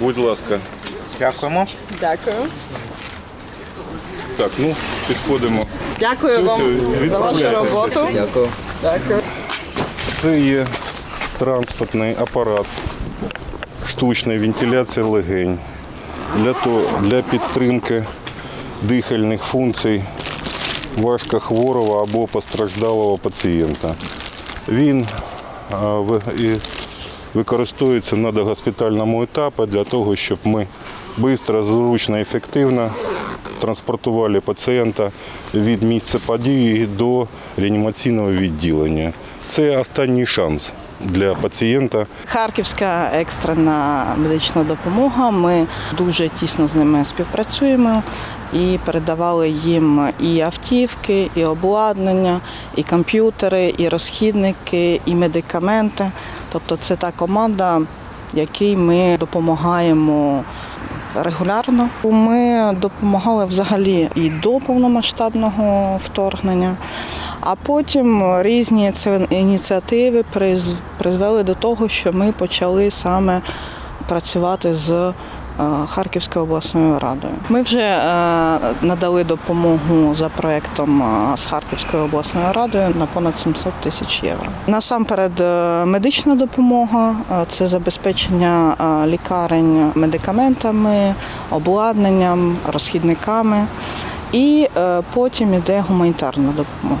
Будь ласка. Дякуємо. Дякую. Так, ну, підходимо. Дякую вам за вашу роботу. Дякую. Дякую. Це є транспортний апарат штучної вентиляції легень для, то, для підтримки дихальних функцій важкохворого або постраждалого пацієнта. Він використовується на догоспітальному етапі для того, щоб ми швидко, зручно, ефективно транспортували пацієнта від місця події до реанімаційного відділення. Це останній шанс для пацієнта. Харківська екстрена медична допомога. Ми дуже тісно з ними співпрацюємо і передавали їм і автівки, і обладнання, і комп'ютери, і розхідники, і медикаменти. Тобто це та команда, якій ми допомагаємо. Регулярно ми допомагали взагалі і до повномасштабного вторгнення, а потім різні ініціативи приз- призвели до того, що ми почали саме працювати з е, Харківською обласною радою. Ми вже е, надали допомогу за проектом е, з Харківською обласною радою на понад 700 тисяч євро. Насамперед, медична допомога це забезпечення лікарень медикаментами, обладнанням, розхідниками. І потім іде гуманітарна допомога.